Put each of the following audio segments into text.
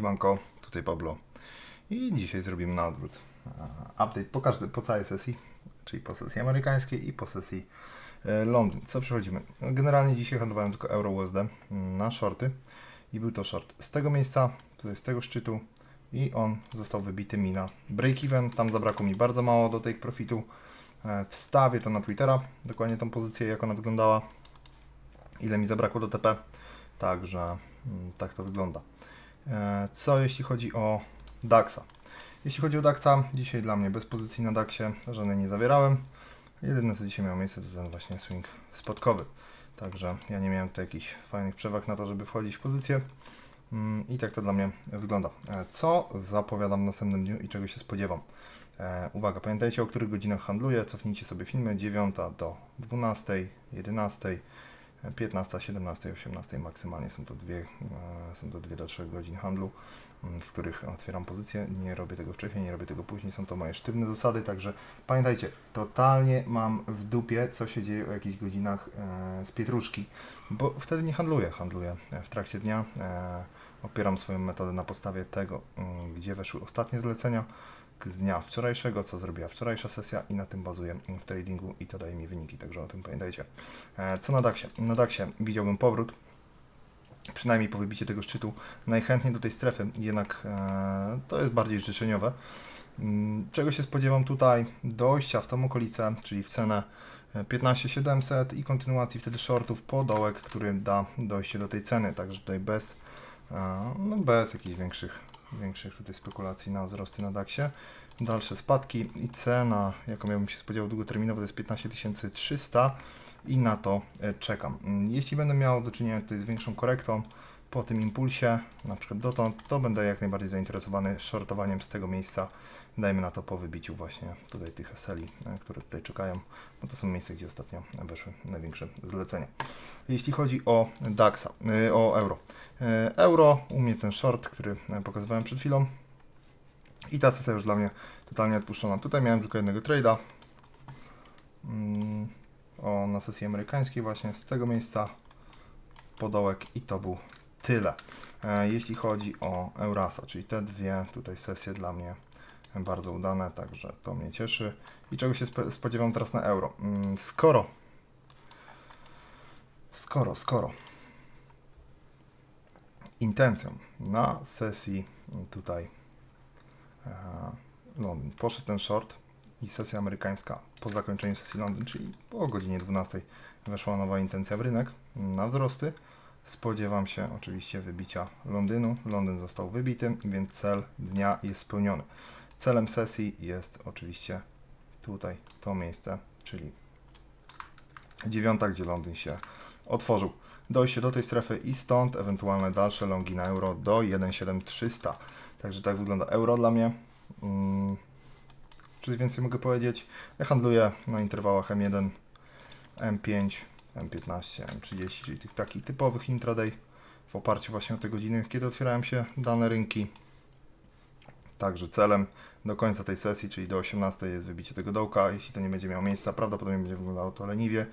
Siemanko, tutaj Pablo. I dzisiaj zrobimy na odwrót. Update po, każdej, po całej sesji, czyli po sesji amerykańskiej i po sesji e, Londyn. Co przechodzimy? Generalnie dzisiaj handlowałem tylko euro USD mm, na shorty i był to short z tego miejsca, tutaj z tego szczytu i on został wybity mi na break-even. Tam zabrakło mi bardzo mało do take profitu. E, Wstawię to na Twittera, dokładnie tą pozycję, jak ona wyglądała, ile mi zabrakło do TP. Także mm, tak to wygląda. E, Co jeśli chodzi o DAXa? Jeśli chodzi o DAXa, dzisiaj dla mnie bez pozycji na DAXie żadnej nie zawierałem. Jedyne co dzisiaj miało miejsce to ten właśnie swing spotkowy. Także ja nie miałem tutaj jakichś fajnych przewag na to, żeby wchodzić w pozycję. Mm, I tak to dla mnie wygląda. E, Co zapowiadam w następnym dniu i czego się spodziewam? E, uwaga, pamiętajcie o których godzinach handluję. Cofnijcie sobie filmy 9 do 12, 11, 15, 17, 18 maksymalnie są to dwie, e, są to 2 do 3 godzin handlu, m, w których otwieram pozycję. Nie robię tego wcześniej, nie robię tego później. Są to moje sztywne zasady, także pamiętajcie, totalnie mam w dupie, co się dzieje o jakichś godzinach e, z pietruszki, bo wtedy nie handluję. Handluję w trakcie dnia. E, opieram swoją metodę na podstawie tego, mm, gdzie weszły ostatnie zlecenia z dnia wczorajszego, co zrobiła wczorajsza sesja i na tym bazuję w tradingu i to daje mi wyniki, także o tym pamiętajcie. E, Co na DAXie? Na DAXie widziałbym powrót, przynajmniej po wybicie tego szczytu, najchętniej do tej strefy, jednak e, to jest bardziej życzeniowe. Mm, Czego się spodziewam tutaj? Dojścia w tą okolicę, czyli w cenę e, 15700 i kontynuacji wtedy shortów po dołek, który da dojście do tej ceny, także tutaj bez, e, no bez jakichś większych, większych tutaj spekulacji na wzrosty na DAXie. Dalsze spadki i cena, jaką ja bym się spodziewał długoterminowo, to jest 15300 i na to e, czekam. Mm, Jeśli będę miał do czynienia tutaj z większą korektą po tym impulsie, na przykład dotąd, to będę jak najbardziej zainteresowany shortowaniem z tego miejsca. Dajmy na to po wybiciu właśnie tutaj tych SLI, e, które tutaj czekają, bo to są miejsca, gdzie ostatnio weszły największe zlecenia. Jeśli chodzi o DAXa, y, o euro. Y, Euro, u mnie ten short, który e, pokazywałem przed chwilą. I ta sesja już dla mnie totalnie odpuszczona. Tutaj miałem tylko jednego trade'a. Mm, o, na sesji amerykańskiej właśnie z tego miejsca podołek i to był tyle. E, jeśli chodzi o Eurasa, czyli te dwie tutaj sesje dla mnie bardzo udane, także to mnie cieszy. I czego się spo- spodziewam teraz na euro? Mm, skoro, skoro, skoro intencją na sesji tutaj e, Londyn poszedł ten short i sesja amerykańska po zakończeniu sesji Londyn, czyli po godzinie 12 weszła nowa intencja w rynek na wzrosty. Spodziewam się oczywiście wybicia Londynu. Londyn został wybity, więc cel dnia jest spełniony. Celem sesji jest oczywiście tutaj to miejsce, czyli dziewiąta, gdzie Londyn się otworzył. Dojście do tej strefy i stąd ewentualne dalsze longi na euro do 17300. Także tak wygląda euro dla mnie. Mm, Coś więcej mogę powiedzieć. Ja handluję na interwałach M1, M5, M15, M30, czyli tych takich typowych intraday w oparciu właśnie o te godziny, kiedy otwierają się dane rynki. Także celem do końca tej sesji, czyli do 18 jest wybicie tego dołka. Jeśli to nie będzie miało miejsca, prawdopodobnie będzie wyglądało to leniwie.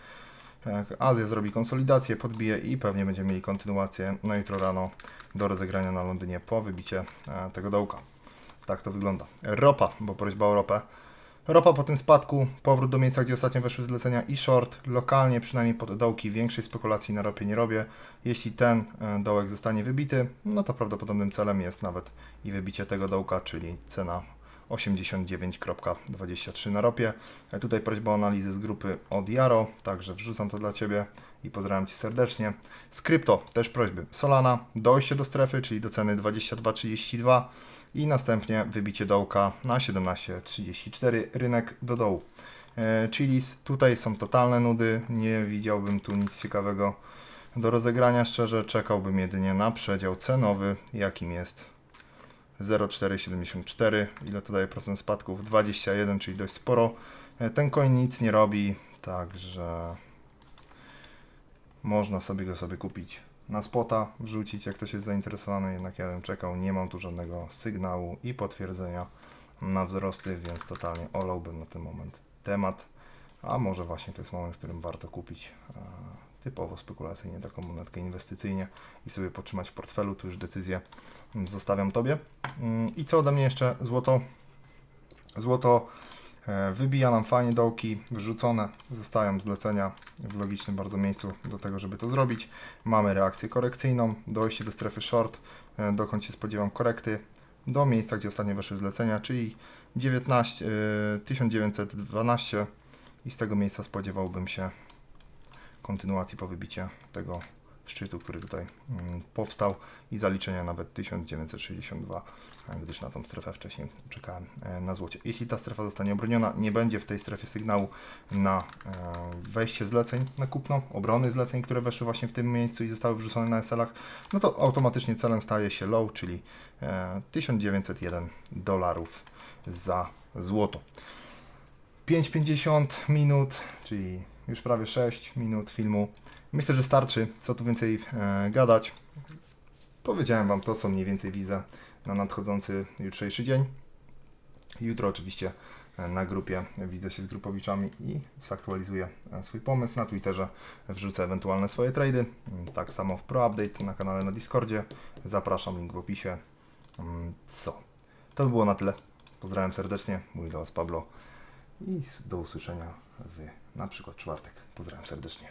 Jak Azja zrobi konsolidację, podbije i pewnie będziemy mieli kontynuację na jutro rano do rozegrania na Londynie po wybicie e, tego dołka. Tak to wygląda. Ropa, bo prośba o ropę. Ropa po tym spadku, powrót do miejsca, gdzie ostatnio weszły zlecenia i short, lokalnie przynajmniej pod dołki, większej spekulacji na ropie nie robię. Jeśli ten e, dołek zostanie wybity, no to prawdopodobnym celem jest nawet i wybicie tego dołka, czyli cena 89.23 na ropie. E, Tutaj prośba o analizy z grupy od Jaro, także wrzucam to dla Ciebie i pozdrawiam Cię serdecznie. Z krypto też prośby. Solana, dojście do strefy, czyli do ceny 22.32 i następnie wybicie dołka na 17.34, rynek do dołu. E, Chilis, tutaj są totalne nudy, nie widziałbym tu nic ciekawego do rozegrania, szczerze czekałbym jedynie na przedział cenowy, jakim jest 0,474. Ile to daje procent spadków? 21, czyli dość sporo. E, Ten coin nic nie robi, także można sobie go sobie kupić na spota, wrzucić, jak ktoś jest zainteresowany, jednak ja bym czekał, nie mam tu żadnego sygnału i potwierdzenia na wzrosty, więc totalnie olałbym na ten moment temat, a może właśnie to jest moment, w którym warto kupić. E, typowo spekulacyjnie, taką monetkę inwestycyjnie i sobie potrzymać w portfelu, tu już decyzję zostawiam Tobie. Mm, I co ode mnie jeszcze? Złoto. Złoto e, wybija nam fajnie dołki, wyrzucone, zostają zlecenia w logicznym bardzo miejscu do tego, żeby to zrobić. Mamy reakcję korekcyjną, dojście do strefy short, e, dokąd się spodziewam korekty, do miejsca, gdzie ostatnio weszły zlecenia, czyli 19, e, 1912 i z tego miejsca spodziewałbym się kontynuacji po wybicie tego szczytu, który tutaj mm, powstał i zaliczenia nawet 1962, e, gdyż na tą strefę wcześniej czekałem e, na złocie. Jeśli ta strefa zostanie obroniona, nie będzie w tej strefie sygnału na e, wejście zleceń na kupno, obrony zleceń, które weszły właśnie w tym miejscu i zostały wrzucone na SL-ach, no to automatycznie celem staje się low, czyli e, 1901 dolarów za złoto. 5,50 minut, czyli już prawie 6 minut filmu. Myślę, że starczy. Co tu więcej e, gadać. Powiedziałem Wam to, co mniej więcej widzę na nadchodzący jutrzejszy dzień. Jutro oczywiście e, na grupie widzę się z grupowiczami i zaktualizuję e, swój pomysł. Na Twitterze wrzucę ewentualne swoje trady. Mm, Tak samo w Pro Update na kanale na Discordzie. Zapraszam, link w opisie. Mm, Co? To by było na tyle. Pozdrawiam serdecznie. Mój do Was Pablo i do usłyszenia w na przykład czwartek. Pozdrawiam serdecznie.